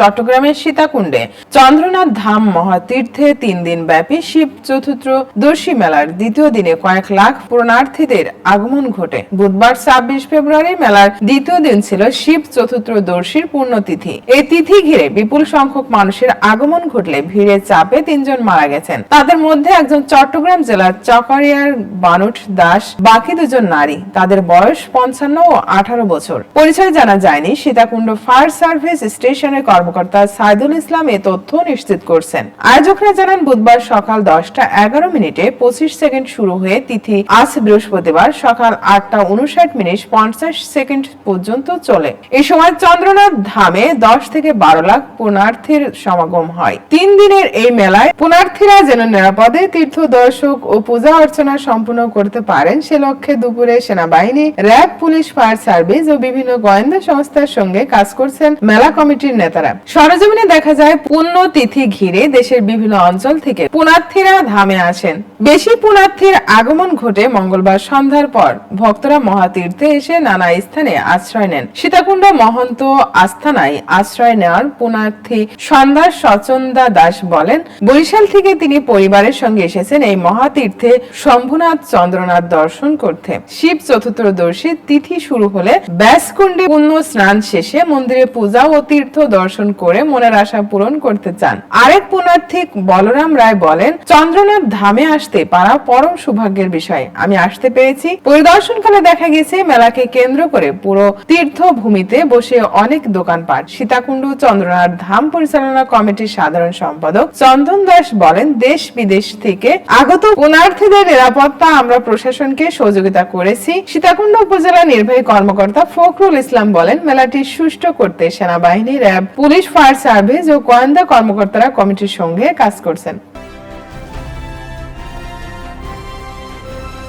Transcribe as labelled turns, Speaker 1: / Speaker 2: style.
Speaker 1: চট্টগ্রামের সীতাকুণ্ডে চন্দ্রনাথ ধাম মহাতীর্থে তিন দিন ব্যাপী শিব চতুর্থ দর্শী মেলার দ্বিতীয় দিনে কয়েক লাখ পূর্ণার্থীদের আগমন ঘটে। বুধবার ছাব্বিশ ফেব্রুয়ারি মেলার দ্বিতীয় দিন ছিল শিব চতুর্থ দর্শীর পূর্ণতিথি। এই তিথি ঘিরে বিপুল সংখ্যক মানুষের আগমন ঘটলে ভিড়ে চাপে তিনজন মারা গেছেন। তাদের মধ্যে একজন চট্টগ্রাম জেলার চকরিয়ার বানুট দাস, বাকি দুজন নারী। তাদের বয়স পঞ্চান্ন ও আঠারো বছর। পরিচয় জানা যায়নি সীতাকুণ্ড ফায়ার সার্ভিস স্টেশনের কর্মকর্তা সাইদুল ইসলাম এ তথ্য নিশ্চিত করছেন। আয়োজকরা জানান, বুধবার সকাল দশটা এগারো মিনিটে পঁচিশ সেকেন্ড শুরু হয়ে তিথি আজ বৃহস্পতিবার সকাল আটটা উনষাট মিনিট পঞ্চাশ সেকেন্ড পর্যন্ত চলে। এই সময় চন্দ্রনাথ ধামে দশ থেকে বারো লাখ পুণার্থীর সমাগম হয়। তিন দিনের এই মেলায় পুণার্থীরা যেন নিরাপদে তীর্থ দর্শক ও পূজা অর্চনা সম্পূর্ণ করতে পারেন, সে লক্ষ্যে দুপুরে সেনাবাহিনী, র্যাব, পুলিশ, ফায়ার সার্ভিস ও বিভিন্ন গোয়েন্দা সংস্থার সঙ্গে কাজ করছেন মেলা কমিটির নেতারা। সরজমিনে দেখা যায় পুণ্য তিথি ঘিরে দেশের বিভিন্ন অঞ্চল থেকে পুণার্থীরা ধামে আসেন। বেশি পুণার্থীর আগমন ঘটে মঙ্গলবার সন্ধ্যার পর। ভক্তরা মহাতীর্থে এসে নানা স্থানে আশ্রয় নেন। সীতাকুণ্ড মহন্ত আস্থানায় আশ্রয় নেওয়ার পুণার্থী সন্ধ্যার সচন্দা দাস বলেন, বরিশাল থেকে তিনি পরিবারের সঙ্গে এসেছেন এই মহাতীর্থে শম্ভুনাথ চন্দ্রনাথ দর্শন করতে। শিব চতুর্থদর্শী তিথি শুরু হলে ব্যাসকুণ্ডে পুণ্য স্নান শেষে মন্দিরে পূজা ও তীর্থ দর্শন করে মনের আশা পূরণ করতে চান। আরেক পুণার্থী বলরাম রায় বলেন, চন্দ্রনাথ ধামে আসতে পারা পরম সৌভাগ্যের বিষয়। আমি আসতে পেরেছি। পরিদর্শনকালে দেখা গেছে মেলাকে কেন্দ্র করে পুরো তীর্থ ভূমিতে বসে অনেক দোকানপাট। সীতাকুণ্ড, চন্দ্রনাথ ধাম পরিচালনা কমিটির সাধারণ সম্পাদক চন্দন দাস বলেন, দেশ বিদেশ থেকে আগত পুণার্থীদের নিরাপত্তা আমরা প্রশাসনকে সহযোগিতা করেছি। সীতাকুণ্ড উপজেলা নির্বাহী কর্মকর্তা ফখরুল ইসলাম বলেন, মেলাটি সুষ্ঠু করতে সেনাবাহিনী র্যাব পুলিশ ফায়ার সার্ভিস ও গোয়েন্দা কর্মকর্তারা কমিটির সঙ্গে কাজ করছেন।